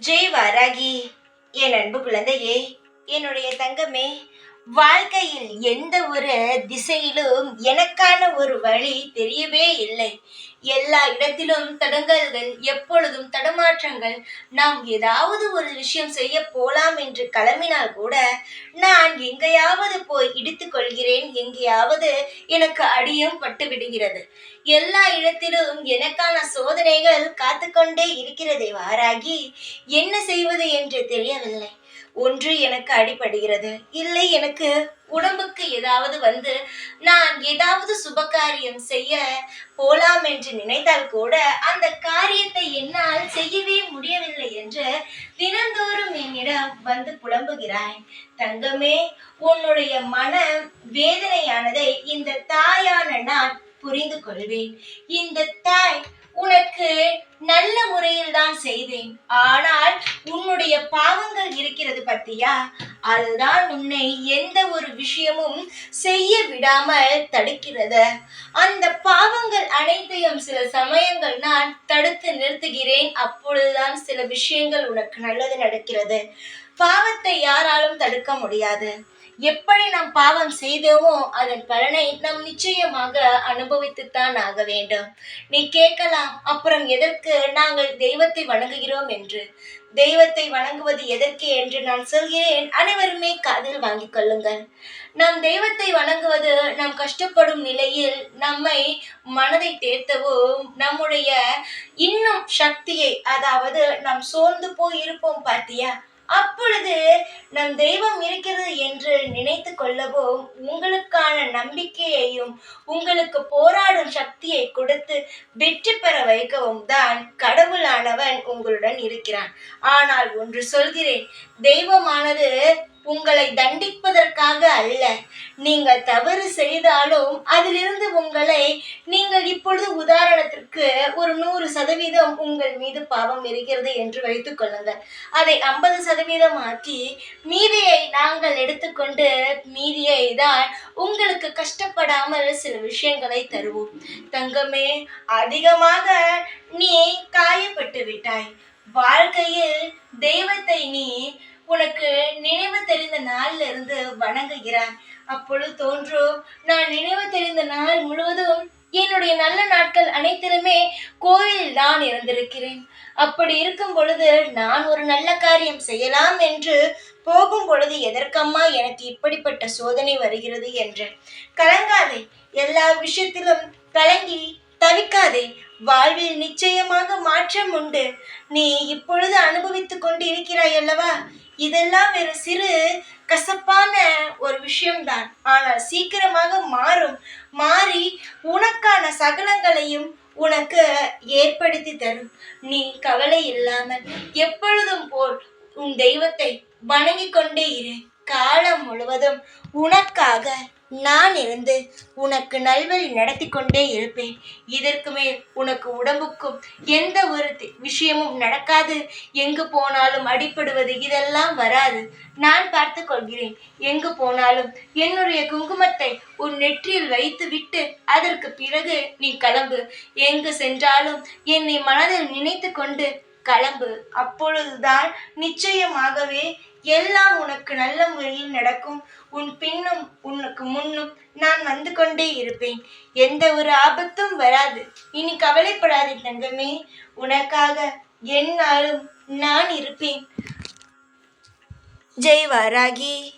ஜெய் வாராகி. என் அன்பு குழந்தையே என்னுடைய தங்கமே வாழ்க்கையில் எந்த ஒரு திசையிலும் எனக்கான ஒரு வழி தெரியவே இல்லை. எல்லா இடத்திலும் தடங்கல்கள் எப்பொழுதும் தடமாற்றங்கள் நாம் ஏதாவது ஒரு விஷயம் செய்ய போலாம் என்று கிளம்பினால் கூட நான் எங்கேயாவது போய் இடித்து கொள்கிறேன் எங்கேயாவது எனக்கு அடியும் பட்டு விடுகிறது. எல்லா இடத்திலும் எனக்கான சோதனைகள் காத்துக்கொண்டே இருக்கிறதை வாராகி என்ன செய்வது என்று தெரியவில்லை. ஒன்று எனக்கு அடிபடுகிறது. இல்லை எனக்கு உடம்புக்கு ஏதாவது வந்து நான் ஏதாவது சுபகாரியம் செய்ய போலாம் என்று நினைத்தால் கூட அந்த காரியத்தை என்னால் செய்யவே முடியவில்லை என்று தினந்தோறும் என்னிடம் வந்து புலம்புகிறாய். தங்கமே உன்னுடைய மன வேதனையானதை இந்த தாயான நான் புரிந்து கொள்வேன். இந்த தாய் உனக்கு நல்ல முறையில் தான் செய்தேன். ஆனால் உன்னுடைய பாவங்கள் இருக்கிறது பத்தியா? அதுதான் உன்னை எந்த ஒரு விஷயமும் செய்ய விடாமல் தடுக்கிறது. அந்த பாவங்கள் அனைத்தையும் சில சமயங்கள் நான் தடுத்து நிறுத்துகிறேன். அப்பொழுதுதான் சில விஷயங்கள் உனக்கு நல்லது நடக்கிறது. பாவத்தை யாராலும் தடுக்க முடியாது. எப்படி நாம் பாவம் செய்தோமோ அதன் பலனை நாம் நிச்சயமாக அனுபவித்துத்தான் ஆக வேண்டும். நீ கேட்கலாம் அப்புறம் எதற்கு நாங்கள் தெய்வத்தை வணங்குகிறோம் என்று. தெய்வத்தை வணங்குவது எதற்கு என்று நான் சொல்கிறேன். அனைவருமே காதில் வாங்கிக் கொள்ளுங்கள். நம் தெய்வத்தை வணங்குவது நாம் கஷ்டப்படும் நிலையில் நம்மை மனதை தேர்த்தவோ நம்முடைய இன்னும் சக்தியை அதாவது நாம் சோர்ந்து போய் இருப்போம் பார்த்தியா அப்பொழுது நம் தெய்வம் இருக்கிறது என்று நினைத்து கொள்ளவோ உங்களுக்கான நம்பிக்கையையும் உங்களுக்கு போராடும் சக்தியை கொடுத்து வெற்றி பெற வைக்கவும் தான் கடவுளானவன் உங்களுடன் இருக்கிறான். ஆனால் ஒன்று சொல்கிறேன் தெய்வமானது உங்களை தண்டிப்பதற்காக அல்ல. நீங்கள் தவறு செய்தாலும் அதிலிருந்து உங்களை நீங்கள் இப்பொழுது உதாரணத்திற்கு ஒரு நூறு சதவீதம் உங்கள் மீது பாவம் இருக்கிறது என்று வைத்துக் கொள்ளுங்கள். அதை ஐம்பது சதவீதம் ஆக்கி மீதியை நாங்கள் எடுத்துக்கொண்டு மீதியை தான் உங்களுக்கு கஷ்டப்படாமல் சில விஷயங்களை தருவோம். தங்கமே அதிகமாக நீ காயப்பட்டு விட்டாய். வாழ்க்கையில் தெய்வத்தை நீ உனக்கு நினைவு நாள்ல இருந்து வணங்குகிறாய் அப்பொழுது தோன்றும் நான் நினைவு தெரிந்த நாள் முழுவதும் என்னுடைய நல்ல நாட்கள் அனைத்திலுமே கோயில் நான் இருந்திருக்கிறேன். அப்படி இருக்கும் பொழுது நான் ஒரு நல்ல காரியம் செய்யலாம் என்று போகும் பொழுது எதற்கம்மா எனக்கு இப்படிப்பட்ட சோதனை வருகிறது என்று கலங்காதே எல்லா விஷயத்திலும் கலங்கி தவிக்காதே வாழ்வில் நிச்சயமாக மாற்றம் உண்டு. நீ இப்பொழுது அனுபவித்துக் கொண்டு இருக்கிறாய் அல்லவா? இதெல்லாம் ஒரு சிறு கசப்பான ஒரு விஷயம்தான். ஆனால் சீக்கிரமாக மாறும். மாறி உனக்கான சகலங்களையும் உனக்கு ஏற்படுத்தி தரும். நீ கவலை இல்லாமல் எப்பொழுதும் போல் உன் தெய்வத்தை வணங்கிக் கொண்டே இரு. காலம் முழுவதும் உனக்காக நான் இருந்து உனக்கு நல்வழி நடத்தி கொண்டே இருப்பேன். இதற்கு மேல் உனக்கு உடம்புக்கும் எந்த ஒரு தி- விஷயமும் நடக்காது. எங்கு போனாலும் அடிப்படுவது இதெல்லாம் வராது. நான் பார்த்து கொள்கிறேன். எங்கு போனாலும் என்னுடைய குங்குமத்தை உன் நெற்றியில் வைத்து விட்டு அதற்கு பிறகு நீ கிளம்பு. எங்கு சென்றாலும் என்னை மனதில் நினைத்து கொண்டு கிளம்பு. அப்பொழுதுதான் நிச்சயமாகவே எல்லாம் உனக்கு நல்ல முறையில் நடக்கும். உன் பின்னும் உனக்கு முன்னும் நான் வந்து கொண்டே இருப்பேன். எந்த ஒரு ஆபத்தும் வராது. இனி கவலைப்படாதே தங்கமே. உனக்காக என்னாலும் நான் இருப்பேன். ஜெய் வாராகி.